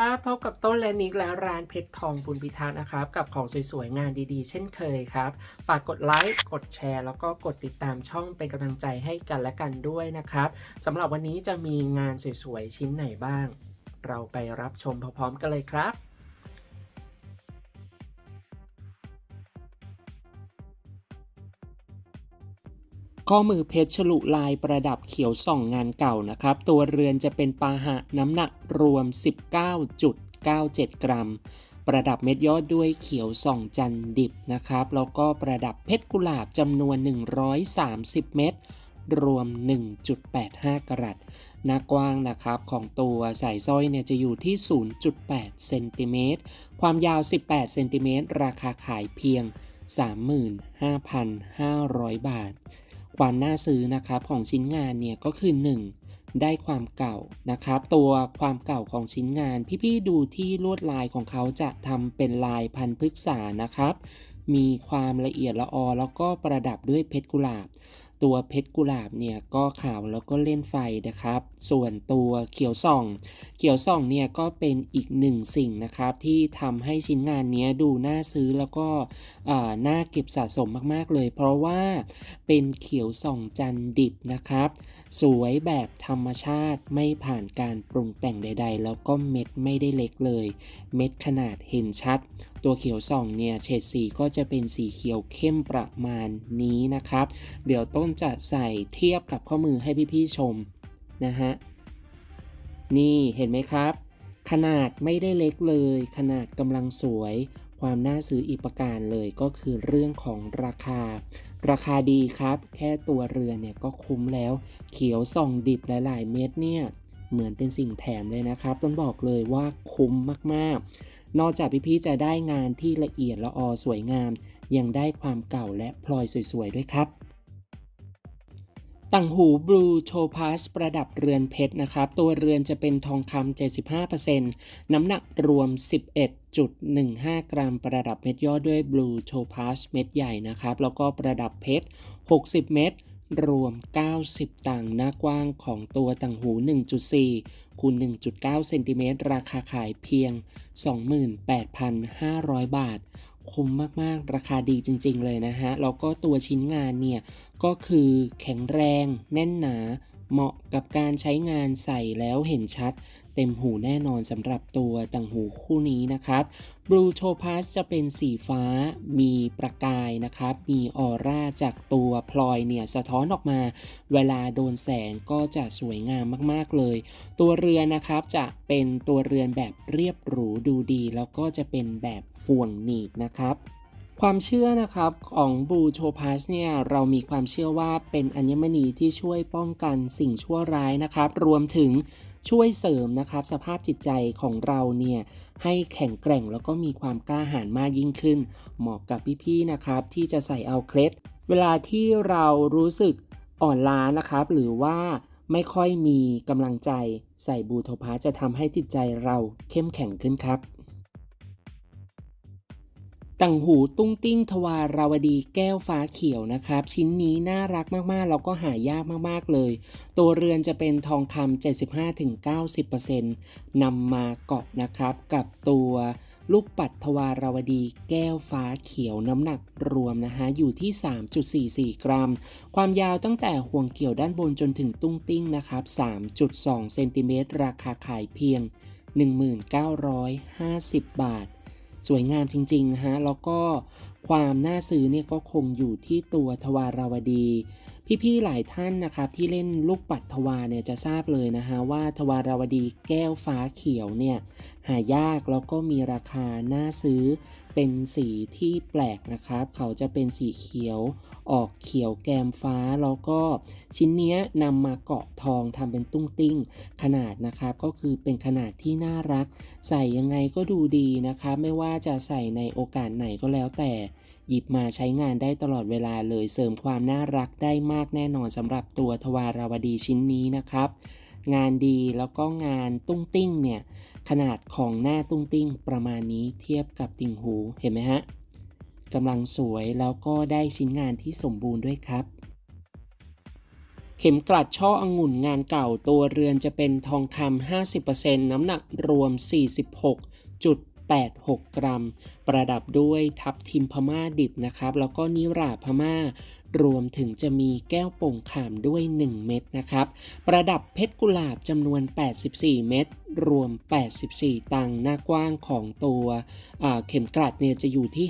ครับพบกับต้นและนิกและร้านเพชรทองบุญพิทักษ์นะครับ กับของสวยๆ งานดีๆ เช่นเคยครับ ฝากกดไลค์กดแชร์ แล้วก็กดติดตามช่องเป็นกำลังใจให้กันและกันด้วยนะครับสำหรับวันนี้จะมีงานสวยๆ ชิ้นไหนบ้าง เราไปรับชมพร้อมๆกันเลยครับ ข้อมือเพชรฉลุลายประดับเขียวส่องงานเก่านะครับ ตัวเรือนจะเป็นปาหะน้ำหนักรวม 19.97 กรัม ประดับเม็ดยอดด้วยเขียวส่องจันดิบนะครับ แล้วก็ประดับเพชรกุหลาบจำนวน 130 เม็ดรวม 1.85 กรัตหน้ากว้างนะครับของตัวสายสร้อยเนี่ยจะอยู่ที่ 0.8 เซนติเมตร ความยาว 18 เซนติเมตร ราคาขายเพียง 35,500 บาท ความน่าซื้อนะครับของชิ้นงานเนี่ยก็คือ 1. ได้ความเก่านะครับ ตัวความเก่าของชิ้นงาน พี่ๆดูที่ลวดลายของเขาจะทำเป็นลายพันธุ์พฤกษานะครับ มีความละเอียดละออแล้วก็ประดับด้วยเพชรกุหลาบ ตัวเพชรกุหลาบเนี่ยก็ขาวแล้วก็เล่นไฟนะครับ ส่วนตัวเขียวส่อง เขียวส่องเนี่ยก็เป็นอีกหนึ่งสิ่งนะครับ ที่ทำให้ชิ้นงานนี้ดูน่าซื้อแล้วก็เอ่อน่าเก็บสะสมมากๆเลย เพราะว่าเป็นเขียวส่องจันดิบนะครับ สวยแบบธรรมชาติไม่ผ่านการปรุงแต่งใด ๆ แล้วก็เม็ดไม่ได้เล็กเลย เม็ดขนาดเห็นชัด ตัวเขียวส่องเนี่ยเฉดสีก็จะเป็นสีเขียวเข้มประมาณนี้นะครับ เดี๋ยวต้นจะใส่เทียบกับข้อมือให้พี่ๆชมนะฮะนี่เห็นไหมครับ ขนาดไม่ได้เล็กเลย ขนาดกำลังสวย ความน่าซื้ออีกประการเลยก็คือเรื่องของราคา ราคาดีครับ แค่ตัวเรือเนี่ยก็คุ้มแล้ว เขียวส่องดิบหลาย ๆ เม็ดเนี่ย เหมือนเป็นสิ่งแถมเลยนะครับ ต้องบอกเลยว่าคุ้มมากๆ นอกจากพี่ๆจะได้งานที่ละเอียดละออสวยงาม ยังได้ความเก่าและพลอยสวย ๆ ด้วยครับ ต่างหูบลูโชพาสประดับเรือนเพชรนะครับ ตัวเรือนจะเป็นทองคำ75%น้ำหนักรวม 11.15 กรัม ประดับเพชรยอดด้วยบลูโชพาสเม็ดใหญ่นะครับ แล้วก็ประดับเพชร 60 เม็ดรวม 90 ต่างหน้ากว้างของตัวต่างหู 1.4 คูณ 1.9 เซนติเมตร ราคาขายเพียง 28,500 บาท คุ้มมากๆ ราคาดีจริง ๆ เลยนะฮะ แล้วก็ตัวชิ้นงานเนี่ย ก็คือแข็งแรง แน่นหนา เหมาะกับการใช้งานใส่แล้วเห็นชัด เต็มหูแน่นอนสำหรับตัวต่างหูคู่นี้นะครับ Blue Topaz จะเป็นสีฟ้ามีประกายนะครับ มีออร่าจากตัวพลอยเนี่ยสะท้อนออกมา เวลาโดนแสงก็จะสวยงามมากๆเลย ตัวเรือนนะครับจะเป็นตัวเรือนแบบเรียบหรูดูดี แล้วก็จะเป็นแบบห่วงหนีบนะครับความเชื่อนะครับของบูโชพาสเนี่ยเรามีความเชื่อว่าเป็นอัญมณีที่ช่วยป้องกันสิ่งชั่วร้ายนะครับ รวมถึง ช่วยเสริมนะครับ สภาพจิตใจของเราเนี่ยให้แข็งแกร่งแล้วก็มีความกล้าหาญมากยิ่งขึ้น เหมาะกับพี่ๆนะครับ ที่จะใส่เอาเคล็ด เวลาที่เรารู้สึกอ่อนล้านะครับ หรือว่าไม่ค่อยมีกำลังใจ ใส่บูโทพาจะทำให้จิตใจเราเข้มแข็งขึ้นครับ ต่างหูตุ้งติ้งทวาราวดีแก้วฟ้าเขียวนะครับ ชิ้นนี้น่ารักมากๆ แล้วก็หายากมากๆเลย ตัวเรือนจะเป็นทองคำ 75-90%นำมาเกาะนะครับ กับตัวลูกปัดทวาราวดีแก้วฟ้าเขียวน้ำหนักรวมนะฮะอยู่ที่ 3.44 กรัม ความยาวตั้งแต่ห่วงเกี่ยวด้านบนจนถึงตุ้งติ้งนะครับ 3.2 เซนติเมตรราคาขายเพียง 1950 บาท สวยงามจริงๆฮะแล้วก็ความน่าซื้อเนี่ยก็คงอยู่ที่ตัวทวาราวดี พี่ๆหลายท่านนะครับที่เล่นลูกปัดทวารเนี่ยจะทราบเลยนะฮะว่าทวาราวดีแก้วฟ้าเขียวเนี่ย หายากแล้วก็มีราคาน่าซื้อ เป็นสีที่แปลกนะครับ เขาจะเป็นสีเขียว ออกเขียวแกมฟ้าแล้วก็ชิ้นเนี้ยนำมาเกาะทองทำเป็นตุ้งติ้ง ขนาดนะครับก็คือเป็นขนาดที่น่ารัก ใส่ยังไงก็ดูดีนะครับไม่ว่าจะใส่ในโอกาสไหนก็แล้วแต่หยิบมาใช้งานได้ตลอดเวลาเลยเสริมความน่ารักได้มากแน่นอนสำหรับตัวทวาราวดีชิ้นนี้นะครับ งานดีแล้วก็งานตุ้งติ้งเนี่ย ขนาดของหน้าตุ้งติ้งประมาณนี้เทียบกับติ่งหูเห็นไหมฮะกำลังสวยแล้วก็ได้ชิ้นงานที่สมบูรณ์ด้วยครับ เข็มกลัดช่อองุ่นงานเก่าตัวเรือนจะเป็นทองคำ50%น้ำหนักรวม 46.86 กรัม ประดับด้วยทับทิมพม่าดิบนะครับ แล้วก็นิราพม่า รวมถึงจะมีแก้วโป่งขามด้วย 1 เม็ดนะครับ ประดับเพชรกุหลาบจำนวน 84 เม็ดรวม 84 ตังหน้ากว้างของตัวเข็มกลัดเนี่ยจะอยู่ที่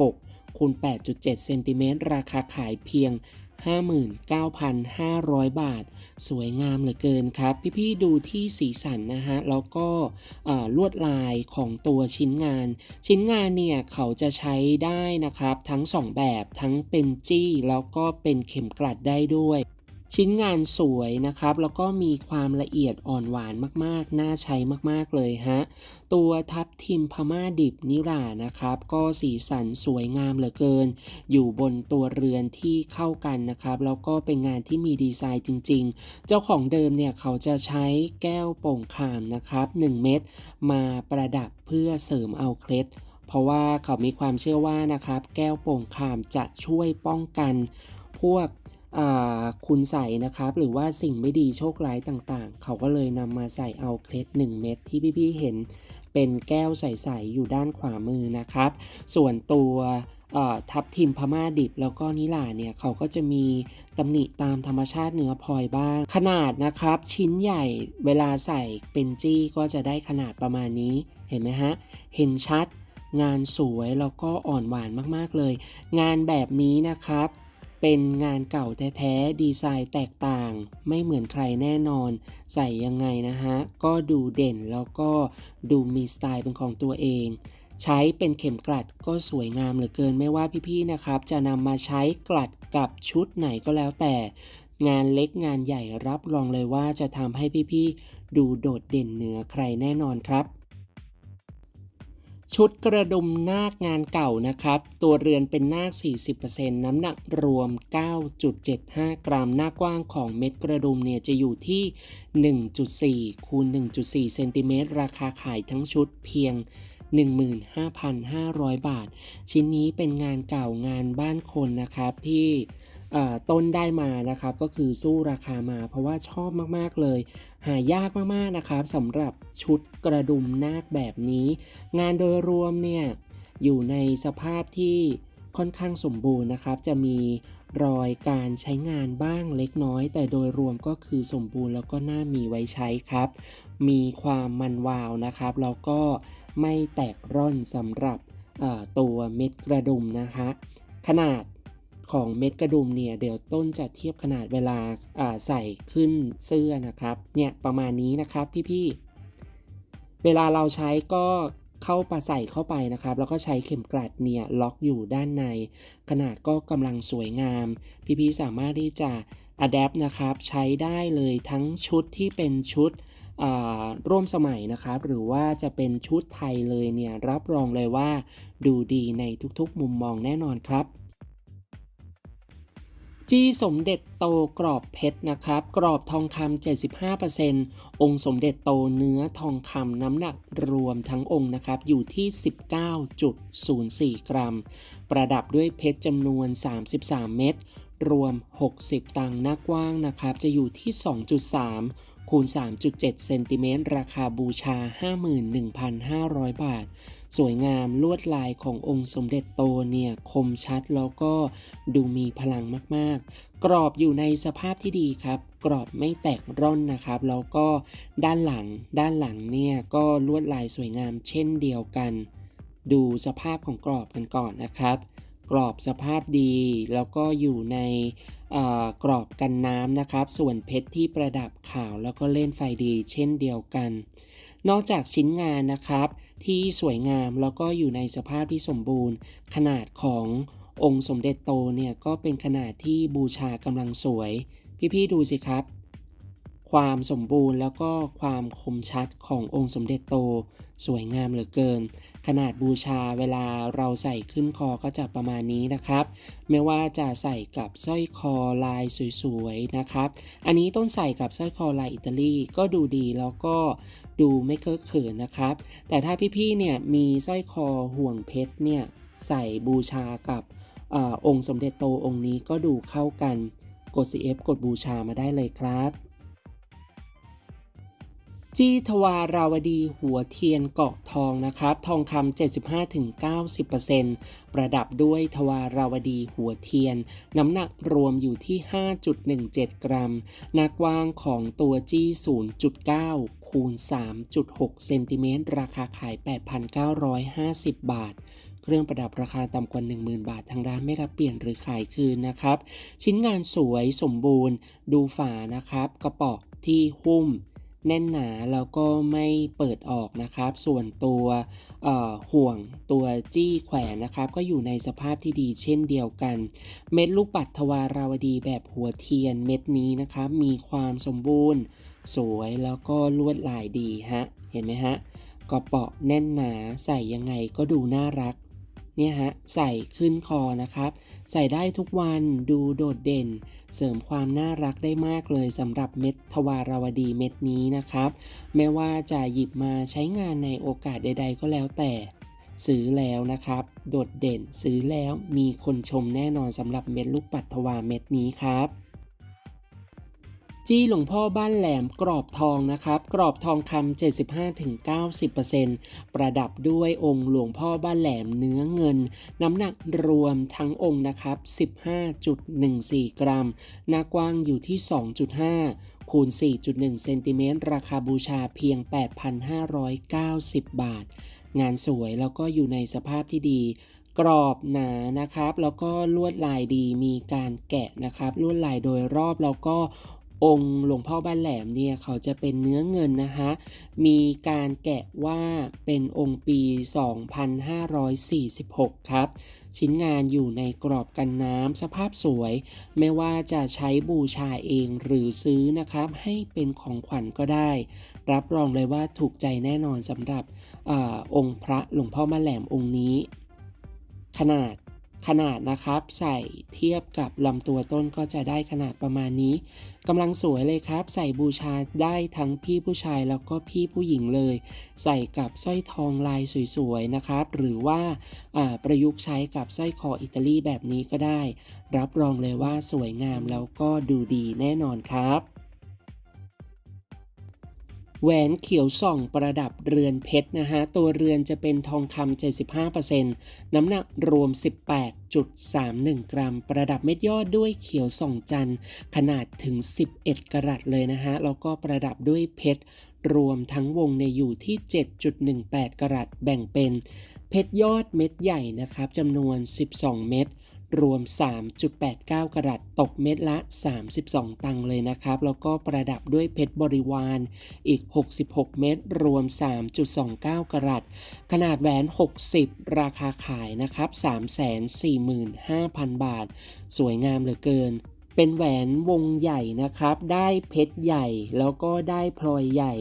5.6คูณ8.7 เซนติเมตรราคาขายเพียง 59,500 บาท สวยงามเหลือเกินครับ พี่ๆดูที่สีสันนะฮะ แล้วก็ลวดลายของตัวชิ้นงาน ชิ้นงานเนี่ย เขาจะใช้ได้นะครับ ทั้ง 2 แบบทั้งเป็นจี้ แล้วก็เป็นเข็มกลัดได้ด้วย ชิ้นงานสวยนะครับ แล้วก็มีความละเอียดอ่อนหวานมากๆ น่าใช้มากๆเลยฮะ ตัวทับทิมพม่าดิบนิรานะครับ ก็สีสันสวยงามเหลือเกิน อยู่บนตัวเรือนที่เข้ากันนะครับ แล้วก็เป็นงานที่มีดีไซน์จริง ๆ เจ้าของเดิมเนี่ยเขาจะใช้แก้วโป่งขามนะครับ 1 เม็ดมาประดับเพื่อเสริมเอาเคล็ดเพราะว่าเขามีความเชื่อว่านะครับ แก้วโป่งขามจะช่วยป้องกันพวก คุณใส่นะครับ หรือว่าสิ่งไม่ดีโชคร้ายต่างๆ เขาก็เลยนำมาใส่เอาเคล็ด1 เม็ดที่พี่ๆเห็นเป็นแก้วใสๆอยู่ด้านขวามือนะครับ ส่วนตัวทับทิมพม่าดิบแล้วก็นิลาเนี่ยเขาก็จะมีตำหนิตามธรรมชาติเนื้อพลอยบ้าง ขนาดนะครับ ชิ้นใหญ่เวลาใส่เป็นจี้ก็จะได้ขนาดประมาณนี้เห็นไหมฮะ เห็นชัดงานสวยแล้วก็อ่อนหวานมากๆเลย งานแบบนี้นะครับ เป็นงานเก่าแท้ๆ ดีไซน์แตกต่าง ไม่เหมือนใครแน่นอน ใส่ยังไงนะฮะ ก็ดูเด่นแล้วก็ดูมีสไตล์เป็นของตัวเอง ใช้เป็นเข็มกลัดก็สวยงามเหลือเกินไม่ว่าพี่ๆนะครับ จะนำมาใช้กลัดกับชุดไหนก็แล้วแต่ งานเล็กงานใหญ่รับรองเลยว่าจะทำให้พี่ๆดูโดดเด่นเหนือใครแน่นอนครับ ชุดกระดุมนาคงานเก่านะครับ ตัวเรือนเป็นนาค 40%น้ำหนักรวม 9.75 กรัม หน้ากว้างของเม็ดกระดุมเนี่ยจะอยู่ที่ 1.4 คูณ 1.4 เซนติเมตร ราคาขายทั้งชุดเพียง 15,500 บาท ชิ้นนี้เป็นงานเก่างานบ้านคนนะครับที่ต้นได้มานะครับก็คือสู้ราคามาเพราะว่าชอบมาก ๆ เลย หายากมากๆนะครับสำหรับชุดกระดุมนาคแบบนี้ งานโดยรวมเนี่ยอยู่ในสภาพที่ค่อนข้างสมบูรณ์นะครับ จะมีรอยการใช้งานบ้างเล็กน้อย แต่โดยรวมก็คือสมบูรณ์แล้วก็น่ามีไว้ใช้ครับ มีความมันวาวนะครับแล้วก็ไม่แตกร่อนสำหรับตัวเม็ดกระดุมนะคะขนาด ของเม็ดกระดุมเนี่ยเดี๋ยวต้นจะเทียบขนาดเวลาาใส่ขึ้นเสื้อนะครับเนี่ยประมาณนี้นะครับพี่ๆเวลาเราใช้ก็เข้าปะใส่เข้าไปนะครับ แล้วก็ใช้เข็มกลัดเนี่ยล็อกอยู่ด้านใน ขนาดก็กำลังสวยงาม พี่ๆสามารถที่จะอัดแอปนะครับใช้ได้เลยทั้งชุดที่เป็นชุดร่วมสมัยนะครับ หรือว่าจะเป็นชุดไทยเลยเนี่ยรับรองเลยว่า ดูดีในทุกๆมุมมองแน่นอนครับ จี้สมเด็จโตกรอบเพชรนะครับ กรอบทองคำ75%องค์สมเด็จโตเนื้อทองคำน้ำหนักรวมทั้งองค์นะครับ อยู่ที่ 19.04 กรัม ประดับด้วยเพชรจำนวน 33 เม็ดรวม 60 ตังค์หน้ากว้างนะครับ จะอยู่ที่ 2.3 คูณ 3.7 เซนติเมตร ราคาบูชา 51,500 บาท สวยงามลวดลายขององค์สมเด็จโตเนี่ยคมชัดแล้วก็ดูมีพลังมากๆ กรอบอยู่ในสภาพที่ดีครับ กรอบไม่แตกร่อนนะครับ แล้วก็ด้านหลังด้านหลังเนี่ยก็ลวดลายสวยงามเช่นเดียวกัน ดูสภาพของกรอบกันก่อนนะครับ กรอบสภาพดีแล้วก็อยู่ในกรอบกันน้ำนะครับ ส่วนเพชรที่ประดับขาวแล้วก็เล่นไฟดีเช่นเดียวกัน นอกจากชิ้นงานนะครับ ที่สวยงามแล้วก็อยู่ในสภาพที่สมบูรณ์ ขนาดขององค์สมเด็จโตเนี่ยก็เป็นขนาดที่บูชากำลังสวย พี่ๆดูสิครับ ความสมบูรณ์แล้วก็ความคมชัดขององค์สมเด็จโต สวยงามเหลือเกิน ขนาดบูชาเวลาเราใส่ขึ้นคอก็จะประมาณนี้นะครับ ไม่ว่าจะใส่กับสร้อยคอลายสวยๆนะครับ อันนี้ต้นใส่กับสร้อยคอลายอิตาลีก็ดูดีแล้วก็ ดูไม่เคอะเขินนะครับ แต่ถ้าพี่ๆเนี่ยมีสร้อยคอห่วงเพชรเนี่ยใส่บูชากับออองค์สมเด็จโตองค์นี้ก็ดูเข้ากัน กด CF กดบูชามาได้เลยครับ จี้ทวาราวดีหัวเทียนเกาะทองนะครับ ทองคำ75-90%ประดับด้วยทวาราวดีหัวเทียน น้ำหนักรวมอยู่ที่ 5.17 กรัมหน้ากว้างของตัวจี้ 0.9 คูณ 3.6 เซนติเมตรราคาขาย 8,950 บาทเครื่องประดับราคาต่ำกว่า 10,000 บาททางร้านไม่รับเปลี่ยนหรือขายคืนนะครับ ชิ้นงานสวยสมบูรณ์ ดูฝานะครับ กระเป๋อที่หุ้ม แน่นหนาแล้วก็ไม่เปิดออกนะครับ ส่วนตัวห่วงตัวจี้แขวนนะครับ ก็อยู่ในสภาพที่ดีเช่นเดียวกัน เม็ดลูกปัดทวาราวดีแบบหัวเทียนเม็ดนี้นะครับ มีความสมบูรณ์ สวยแล้วก็ลวดลายดีฮะเห็นไหมฮะกระเป๋อแน่นหนาใส่ยังไงก็ดูน่ารักเนี่ยฮะใส่ขึ้นคอนะครับ ใส่ได้ทุกวันดูโดดเด่น เสริมความน่ารักได้มากเลยสำหรับเม็ดทวารวดีเม็ดนี้นะครับ แม้ว่าจะหยิบมาใช้งานในโอกาสใด ๆ ก็แล้วแต่ซื้อแล้วนะครับ โดดเด่นซื้อแล้วมีคนชมแน่นอนสำหรับเม็ดลูกปัดทวารเม็ดนี้ครับ จี้หลวงพ่อบ้านแหลมกรอบทองนะครับ กรอบทองคำ75-90%ประดับด้วยองค์หลวงพ่อบ้านแหลมเนื้อเงิน น้ำหนักรวมทั้งองค์นะครับ 15.14 กรัม หน้ากว้างอยู่ที่ 2.5 คูณ 4.1 เซนติเมตรราคาบูชาเพียง 8,590 บาท งานสวยแล้วก็อยู่ในสภาพที่ดีกรอบหนานะครับ แล้วก็ลวดลายดีมีการแกะนะครับ ลวดลายโดยรอบแล้วก็ องค์หลวงพ่อบ้านแหลมเนี่ยเขาจะเป็นเนื้อเงินนะคะมีการแกะว่าเป็นองค์ปี 2546 ครับ ชิ้นงานอยู่ในกรอบกันน้ำสภาพสวย ไม่ว่าจะใช้บูชาเองหรือซื้อนะครับ ให้เป็นของขวัญก็ได้ รับรองเลยว่าถูกใจแน่นอนสำหรับอองค์พระหลวงพ่อมาแหลมองค์นี้ ขนาด ขนาดนะครับ ใส่เทียบกับลำตัวต้นก็จะได้ขนาดประมาณนี้กำลังสวยเลยครับ ใส่บูชาได้ทั้งพี่ผู้ชายแล้วก็พี่ผู้หญิงเลย ใส่กับสร้อยทองลายสวยๆนะครับ หรือว่าประยุกต์ใช้กับสร้อยคออิตาลีแบบนี้ก็ได้ รับรองเลยว่าสวยงามแล้วก็ดูดีแน่นอนครับ แหวนเขียวส่องประดับเรือนเพชรนะฮะ ตัวเรือนจะเป็นทองคำ75%น้ำหนักรวม 18.31 กรัม ประดับเม็ดยอดด้วยเขียวส่องจันทร์ขนาดถึง 11 กรัตเลยนะฮะ แล้วก็ประดับด้วยเพชร รวมทั้งวงในอยู่ที่ 7.18 กรัตแบ่งเป็น เพชรยอดเม็ดใหญ่นะครับจำนวน 12 เม็ด รวม 3.89 กรัตตกเม็ดละ 32 ตังค์เลยนะครับ แล้วก็ประดับด้วยเพชรบริวารอีก 66 เม็ดรวม 3.29 กรัตขนาดแหวน 60 ราคาขายนะครับ 345,000 บาท สวยงามเหลือเกินเป็นแหวนวงใหญ่นะครับ ได้เพชรใหญ่แล้วก็ได้พลอยใหญ่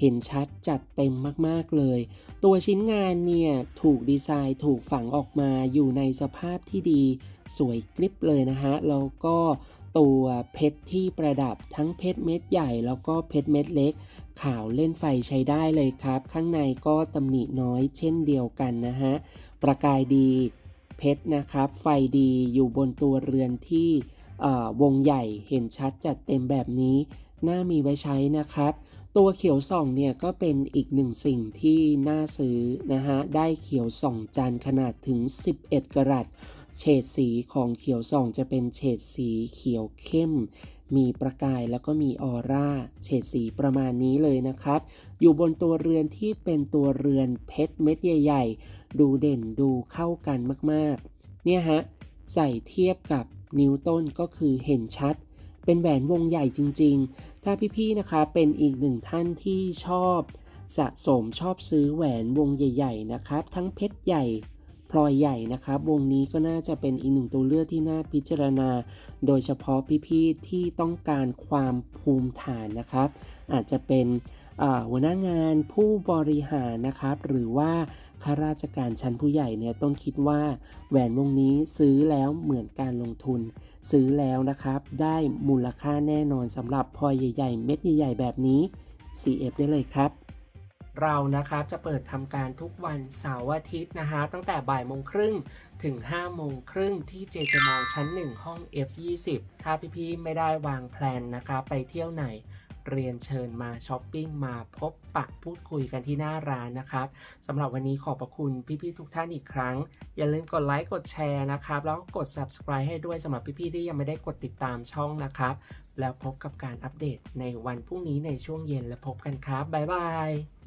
เห็นชัดจัดเต็มมากๆเลย ตัวชิ้นงานเนี่ยถูกดีไซน์ถูกฝังออกมาอยู่ในสภาพที่ดีสวยกริบเลยนะฮะ แล้วก็ตัวเพชรที่ประดับทั้งเพชรเม็ดใหญ่แล้วก็เพชรเม็ดเล็ก ขาวเล่นไฟใช้ได้เลยครับ ข้างในก็ตำหนิน้อยเช่นเดียวกันนะฮะ ประกายดีเพชรนะครับ ไฟดีอยู่บนตัวเรือนที่วงใหญ่เห็นชัดจัดเต็มแบบนี้ น่ามีไว้ใช้นะครับ ตัวเขียวส่องเนี่ยก็เป็นอีกหนึ่งสิ่งที่น่าซื้อนะฮะ ได้เขียวส่องจานขนาดถึง 11 กรัตเฉดสีของเขียวส่องจะเป็นเฉดสีเขียวเข้ม มีประกายแล้วก็มีออร่า เฉดสีประมาณนี้เลยนะครับ อยู่บนตัวเรือนที่เป็นตัวเรือนเพชรเม็ดใหญ่ ๆ ดูเด่นดูเข้ากันมากๆ เนี่ยฮะ ใส่เทียบกับนิ้วต้นก็คือเห็นชัด เป็นแหวนวงใหญ่จริง ๆ ถ้าพี่ๆนะคะเป็นอีกหนึ่งท่านที่ชอบสะสมชอบซื้อแหวนวงใหญ่ๆนะครับ ทั้งเพชรใหญ่พลอยใหญ่นะครับ วงนี้ก็น่าจะเป็นอีกหนึ่งตัวเลือกที่น่าพิจารณา โดยเฉพาะพี่ๆที่ต้องการความภูมิฐานนะครับ อาจจะเป็นหัวหน้างานผู้บริหารนะครับ หรือว่าข้าราชการชั้นผู้ใหญ่เนี่ยต้องคิดว่าแหวนวงนี้ซื้อแล้วเหมือนการลงทุน ซื้อแล้วนะครับ ได้มูลค่าแน่นอนสำหรับพลอยใหญ่ๆ เม็ดใหญ่ๆ แบบนี้ CF ได้เลยครับ เรานะครับจะเปิดทำการทุกวันเสาร์อาทิตย์นะฮะตั้งแต่บ่ายโมงครึ่งถึง5โมงครึ่งที่เจเจมอลชั้น 1 ห้อง F20 ถ้าพี่ๆไม่ได้วางแพลนนะครับไปเที่ยวไหน เรียนเชิญมาช้อปปิ้งมาพบปะพูดคุยกันที่หน้าร้านนะครับสำหรับวันนี้ขอบพระคุณพี่ๆทุกท่านอีกครั้ง อย่าลืมกดไลค์กดแชร์นะครับแล้วก็กด subscribe ให้ด้วยสำหรับพี่ๆที่ยังไม่ได้กดติดตามช่องนะครับ แล้วพบกับการอัปเดตในวันพรุ่งนี้ในช่วงเย็นและพบกันครับบ๊ายบาย